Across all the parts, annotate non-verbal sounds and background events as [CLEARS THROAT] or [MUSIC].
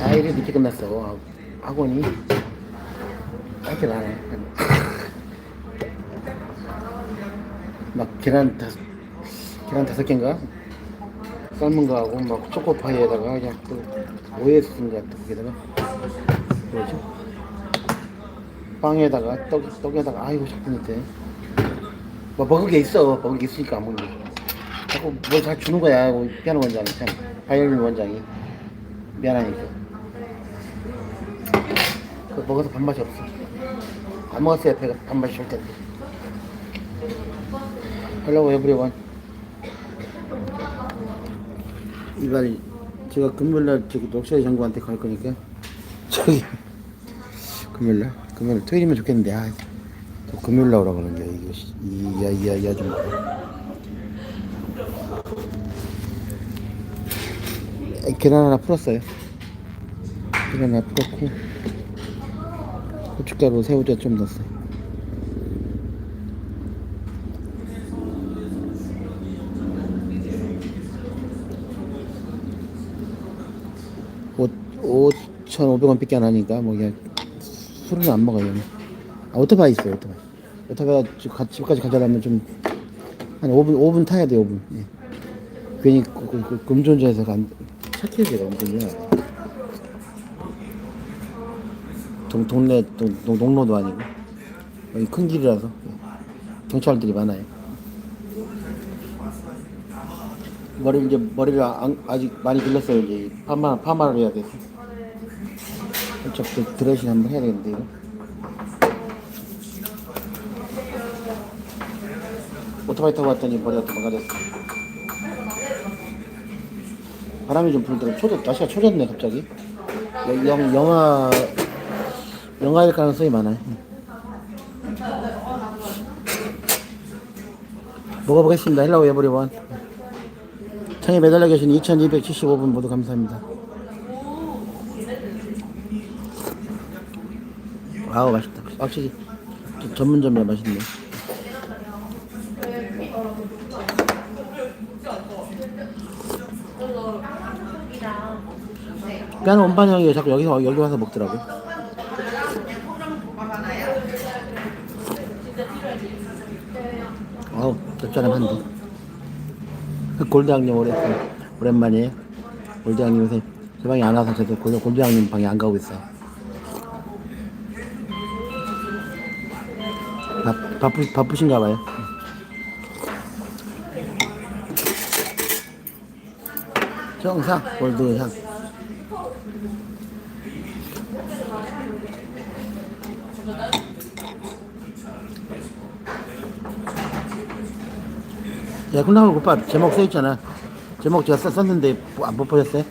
아 이래 늦게 끝났어. 학원이. 짧게 나네. [LAUGHS] 막 계란 다섯 계란 다섯 개인가? 삶은 거 하고 막 초코파이에다가 그냥 그 오해스인 것 같아 거기다가. 뭐죠 빵에다가 떡 떡에다가 아이고 자꾸 밑에. 뭐 먹을 게 있어. 먹을 게 있으니까 안 먹는 거. 자꾸 뭘 잘 주는 거야. 그 피아노 원장이. 참 바이올린 원장이. 미안하니까. 그 먹어서 밥맛이 없어. 안 먹었어야 배가 밥맛이 올 텐데 Hello everyone. 이발 제가 금요일날 저기 녹샤이 장구한테 갈 거니까 저기 금요일날 [LAUGHS] 금요일 토요일이면 좋겠는데 아, 또 금요일날 오라 그러는 게 씨, 이야 이야 이야 좀 계란 하나 풀었어요. 계란 하나 풀었고 고춧가루 새우젓 좀 넣었어요. 오, 5,500원 밖에 안 하니까 뭐 그냥 술은 안 먹어요 아 오토바이 있어요 오토바이. 오토바이 집까지 가져가려면 좀 한 5분 5분 타야 돼 5분. 예. 괜히 그, 그, 그, 금전자에서 간 돼요 은근요 동, 동네 동, 동, 동로도 아니고. 여기 큰 길이라서. 예. 경찰들이 많아요. 머리 이제 머리를 안- 아직 많이 길렀어요. 이제 파마 파마를 해야 돼서. 살짝 그 드레싱 한번 해야 되겠는데 이거. 오토바이 타고 왔더니 머리가 또 망가졌어. 바람이 좀 불더라고. 초조 날씨가 초졌네 갑자기. 여- 영, 영화 영화일 가능성이 많아요. 먹어보겠습니다. 헬로우 에브리원 창에 매달려 계신 2275분 모두 감사합니다. 아우 맛있다. 확실히 또 전문점이라 맛있네. 피아노 원반영이 자꾸 여기서 여기 와서 먹더라고 아우 짭짤한 한도 골드왕님 오래 오랜만이에요. 골드왕님 요새 제 방에 안 와서 저도 골드- 골드왕님 방에 안 가고 있어요. 바, 바쁘, 바쁘신가 봐요. 정상 골드향 야 콩나물 국밥 제목 써있잖아 제목 제가 썼, 썼는데 뭐, 안- 못 보셨어요?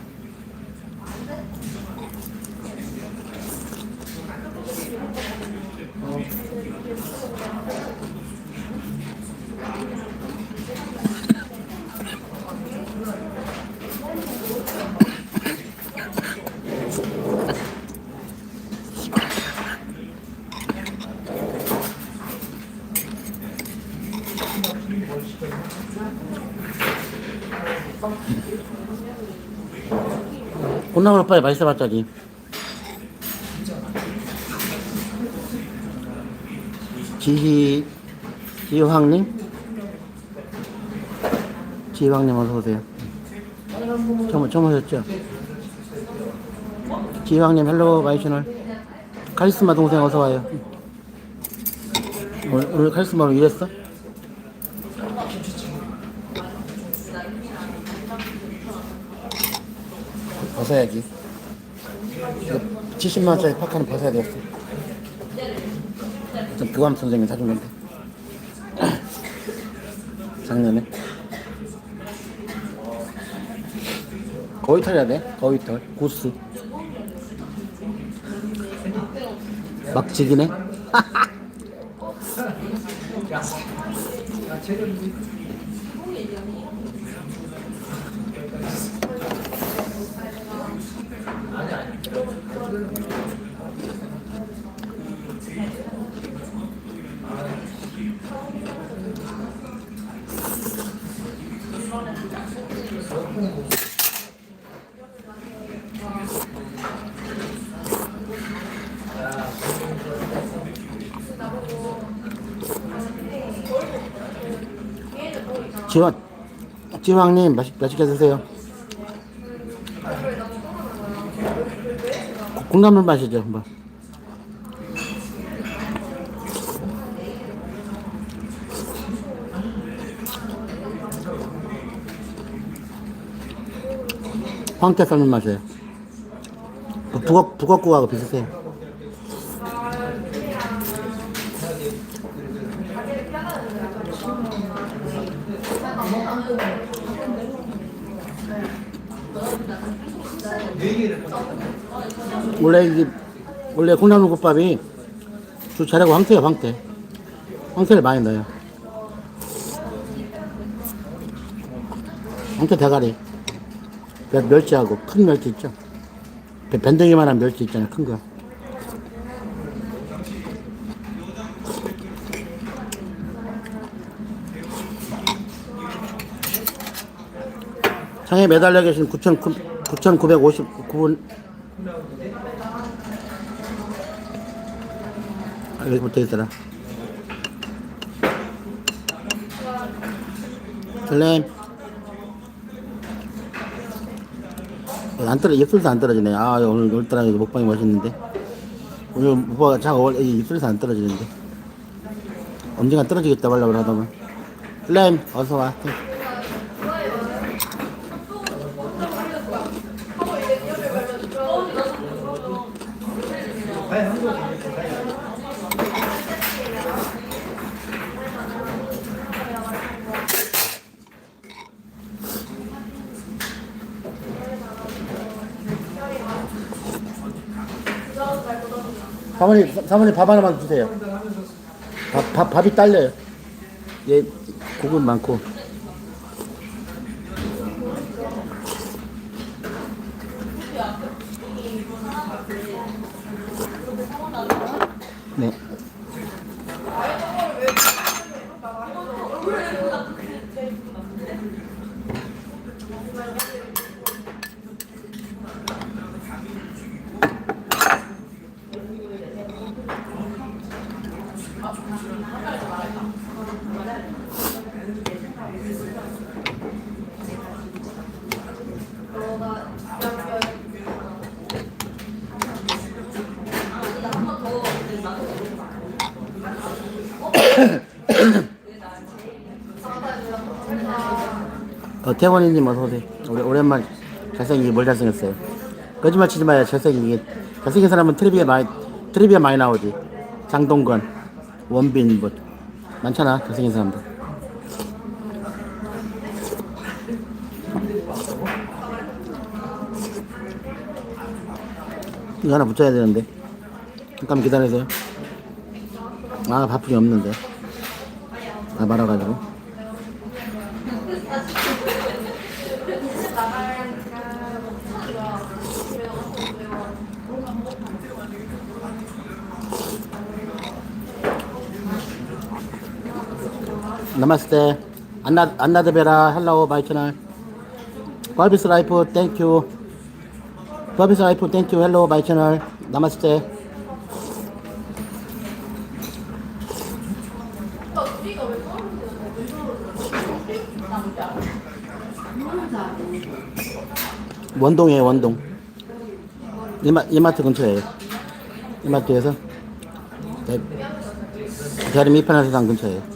콩나물 국밥이 맛있어봤자지 지희 지황님? 지황님 어서 오세요. 처음 처음 오셨죠? 지황님 헬로 마이셔널. 카리스마 동생 어서 와요. 오늘, 오늘 카리스마로 일했어? 벗어야지. 이거 70만원짜리 파카는 벗어야 되겠어. 좀 교감 선생님이 사준 건데. [CLEARS THROAT] 작년에. 거의 털해야 돼. 거의 털. 고스. 막지기네. [LAUGHS] 지왕, 지왕님, 맛있, 맛있게 드세요. 콩나물 맛이죠 한번. 황태 삶은 맛이에요. 그 북어 북어국하고 비슷해요. 원래 이게 원래 콩나물국밥이 주 자료가 황태예요 황태. 황태를 많이 넣어요. 황태 대가리. 몇 멸치하고 큰 멸치 있죠. 배- 변덩이만한 멸치 있잖아요 큰 거. 창에 매달려 계신 9,959분 여기 붙어 있더라. 슬램 안 떨어 입술도 안 떨어지네. 아 오늘 오늘따라 먹방이 멋있는데 오늘 뭐가 원래 입술에서 안 떨어지는데 언젠가 떨어지겠다 말라고 하더만. 슬램 어서 와. 사모님, 밥 하나만 주세요. 밥, 밥, 밥이 딸려요. 얘 고급 많고. 태원이님 어서 오세요. 오래, 오랜만 잘생기게 뭘 잘생겼어요. 거짓말 치지 마요. 잘생기게. 잘생긴 사람은 트리비에 많이, 트리비에 많이 나오지. 장동건, 원빈, 뭐. 많잖아. 잘생긴 사람들. 이거 하나 붙여야 되는데. 잠깐 기다리세요. 아, 바쁘이 없는데. 다 말아가지고. Vera. Hello, my channel. Bobby's Life, thank you. Bobby's Life, thank you. Hello, my channel. Namaste. 원동이에요, 원동. 이마, 이마트 근처에요. 이마트에서. 대, 대림 이편화세상 근처에요.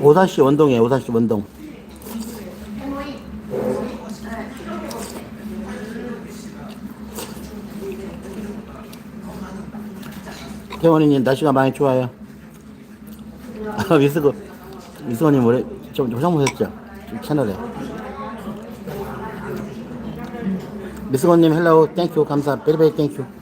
오사시 원동이에요, 오사시 원동. 태원이님 날씨가 많이 좋아요. 아, 미스고 미스고님 올해 좀? 좀 채널에. 미스고님 헬로우 땡큐 감사 베리베리 땡큐.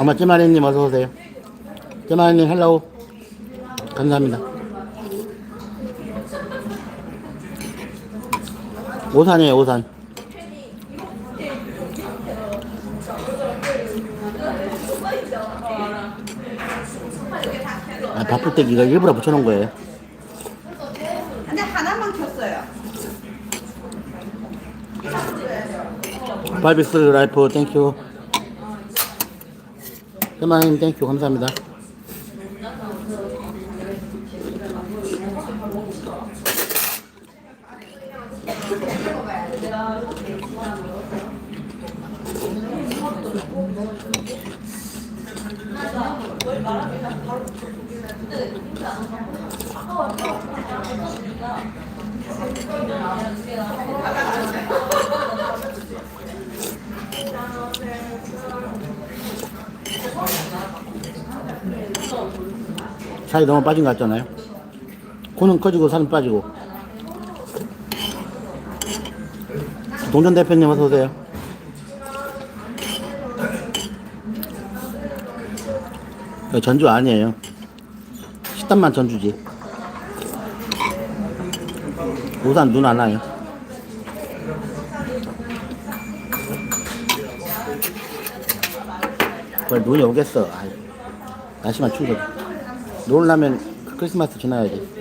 아마 찌마리님 어서 오세요. 찌마리님 헬로우. 감사합니다. 오산이에요 오산. 아, 바쁠 때 이거 일부러 붙여놓은 거예요. 근데 하나만 켰어요. 발비스 라이프 땡큐. 찌마리님 땡큐 감사합니다. [LAUGHS] 살이 너무 빠진 것 같잖아요. 코는 커지고 살은 빠지고. 동전 대표님 어서 오세요. 전주 아니에요. 식단만 전주지. 우산 눈 안 와요. 그래 눈이 오겠어. 날씨만 추워. 놀라면 크리스마스 지나야지.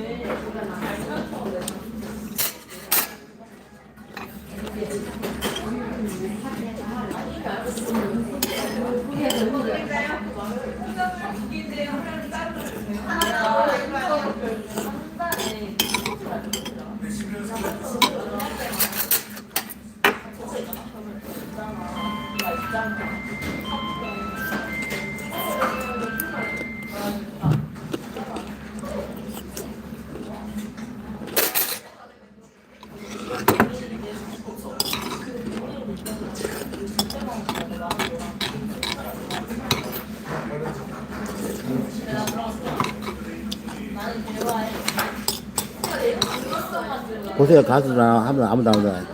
보세요 가수들 아무도 아무도 안 오잖아.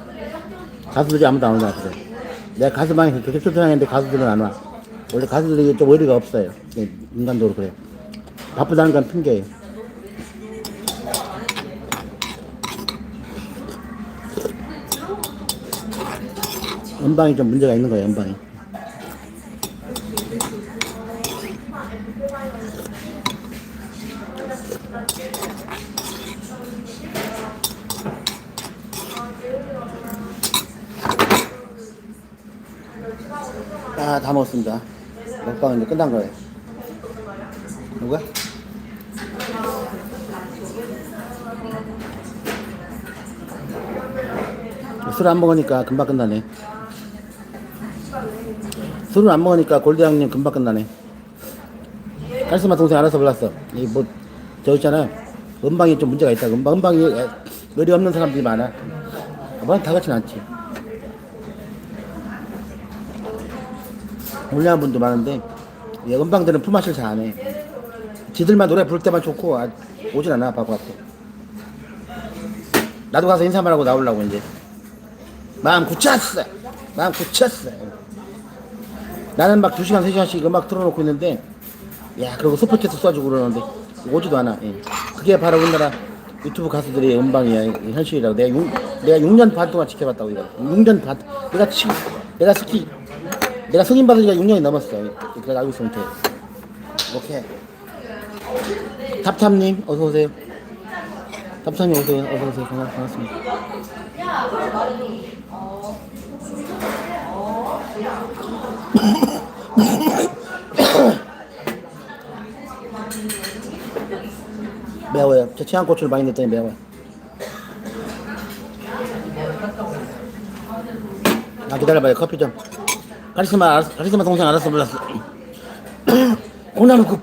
가수들이 아무도 안 오잖아. 그래. 내가 가수방에서 계속 초청했는데 가수들은 안 와. 원래 가수들이 좀 의리가 없어요. 예, 인간적으로 그래. 바쁘다는 건 핑계예요. 연방이 좀 문제가 있는 거예요, 연방이. 아, 다 먹었습니다. 먹방은 이제 끝난 거예요. 누구야? 술 안 먹으니까 금방 끝나네. 술을 안 먹으니까 골드 형님 금방 끝나네. 카리스마 동생 알아서 몰랐어. 이 뭐, 저 있잖아. 음방이 좀 문제가 있다. 음방, 음방이 의리 없는 사람들이 많아. 아마 다 같진 않지. 훌륭한 분도 많은데 이 음방들은 품앗이를 잘안 해. 지들만 노래 부를 때만 좋고 아, 오진 않아 바보 같아. 나도 가서 인사만 하고 나오려고 이제 마음 굳혔어. 마음 굳혔어. 나는 막 2시간 3시간씩 음악 틀어놓고 있는데 야 그리고 스포츠도 써주고 그러는데 오지도 않아. 예. 그게 바로 우리나라 유튜브 가수들의 음방이야 이 현실이라고 내가 6, 내가 6년 반 동안 지켜봤다고 이거 6년 반 내가 치, 내가 스키 내가 승인 받은 지가 6년이 넘었어. 그래서 알고 있으면 돼. 오케이. 탑탑님, 어서오세요. 탑탑님, 어서오세요. 어서오세요. 반갑, 반갑습니다. [COUGHS] 매워요. 저 치안고추를 많이 넣었더니 매워요. 아, 기다려봐요. 커피 좀. 알았- 카리스마 동생 알았어, 몰랐어. [CLEARS THROAT] 콩나물 국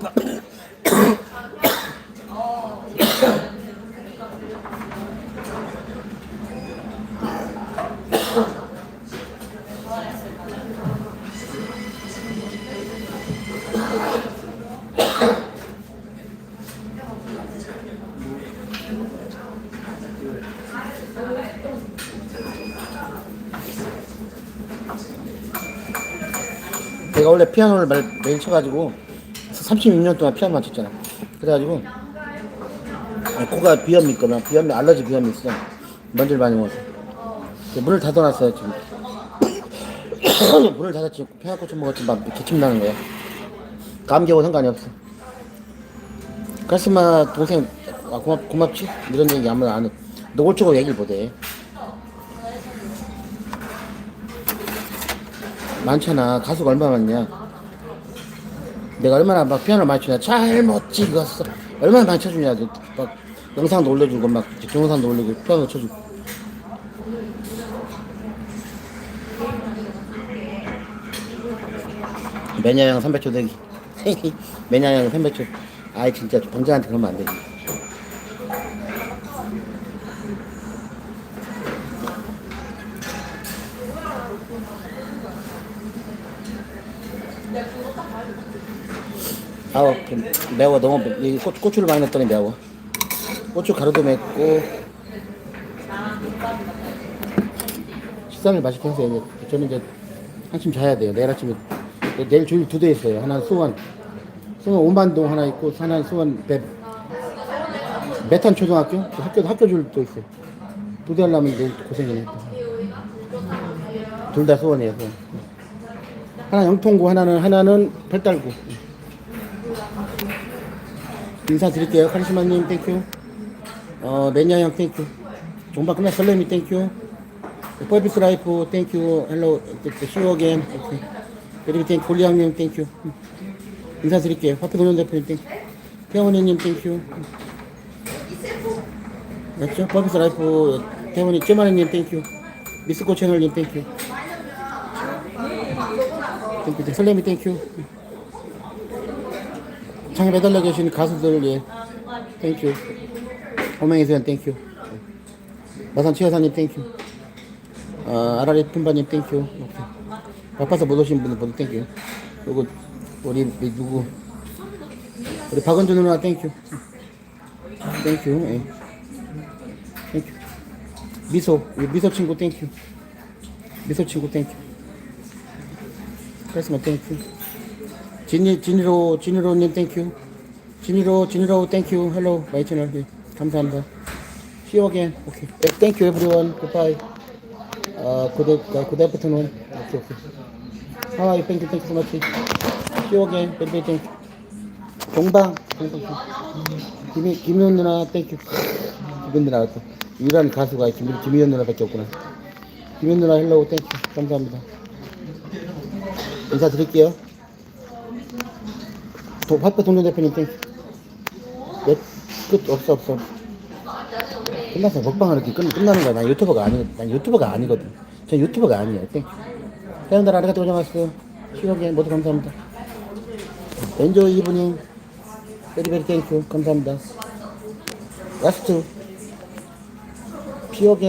밥. 내가 원래 피아노를 매- 매일 쳐가지고 36년 동안 피아노만 쳤잖아. 그래가지고 코가 비염이 있거나 비염이 알러지 비염이 있어. 먼지를 많이 먹어서. 문을 닫아놨어요 지금. [COUGHS] 문을 닫았지. 피아노꽃 먹었지 막 기침 나는 거야. 감기하고 상관이 없어. 가스마 동생 아, 고맙 고맙지? 이런 얘기 아무도 안 해. 노골적으로 얘기를 못해. 많잖아. 가수가 얼마나 많냐. 내가 얼마나 막 피아노 치냐. 잘못 찍었어. 얼마나 많이 쳐주냐. 막 영상도 올려주고 막 동영상도 올리고 피아노 쳐주고. 매냐양 300초 되기. [LAUGHS] 매냐양 300초. 아이 진짜 동자한테 그러면 안 되지. 아우 그 매워. 너무 매- 이 고추, 고추를 많이 넣었더니 매워. 고추 가루도 맵고. 식사를 맛있게 하세요 이제. 저는 이제 한참 자야 돼요. 내일 아침에 내일 조일 두 대 있어요. 하나 수원 수원 오만동 하나 있고 하나는 수원 배, 메탄 초등학교? 그 학교 학교 줄도 있어요. 두 대 하려면 내일 고생이네. 둘 다 수원이에요 수원. 하나 영통구 하나는 하나는 별달구 인사드릴게요. 카리스마님 땡큐. 어, 매니아 형 땡큐. 종박 끝났 설레미 땡큐. 퍼비스 라이프 땡큐. 헬로 시오. 오케이. 그리고 땡큐. 골리앙님 땡큐. 인사드릴게요. 화폐 도전 대표님 땡큐. 태원이님 땡큐. 맞죠? 퍼비스 라이프 태원이 쯔마니님 땡큐. 미스코 채널님 땡큐. 땡큐. 설레미 땡큐. 창에 매달려 계신 가수들 예. 땡큐 호명이수연 땡큐 마산 치여사님 땡큐 어, 아라리 품바님 땡큐 오케이. 바빠서 못 오신 분들 모두 땡큐 그리고 우리 이 누구? 우리 박은주 누나 땡큐 땡큐 예. 땡큐 미소 미소 친구 땡큐 미소 친구 땡큐 카리스마 땡큐 지니 지니로 지니로님 땡큐 지니로 지니로 땡큐 헬로 마이 채널 예, 감사합니다. See you again. 오케이 네, 땡큐 에브리원 굿바이 아 굿, 굿 애프터눈 오케이 오케이. 하와이 땡큐 땡큐 so much. See you again. 베리 땡큐 동방. 동방 김희 김희연 누나 땡큐 김희연 누나 또 유일한 가수가 김, 김희연 누나밖에 없구나. 김희연 누나 헬로 땡큐 감사합니다. 인사드릴게요 도, 화폐 동료 대표님 땡. 몇, 끝, 없어, 없어. 끝났어. 먹방은 이렇게 끝, 끝나는 거야. 난 유튜버가 아니, 난 유튜버가 아니거든. 전 유튜버가 아니에요. 땡. 사연들 아리가또 고생하셨어요. 시간에 모두 감사합니다. 엔조이 이브닝. 베리베리 땡큐. 감사합니다. 라스트. 피어게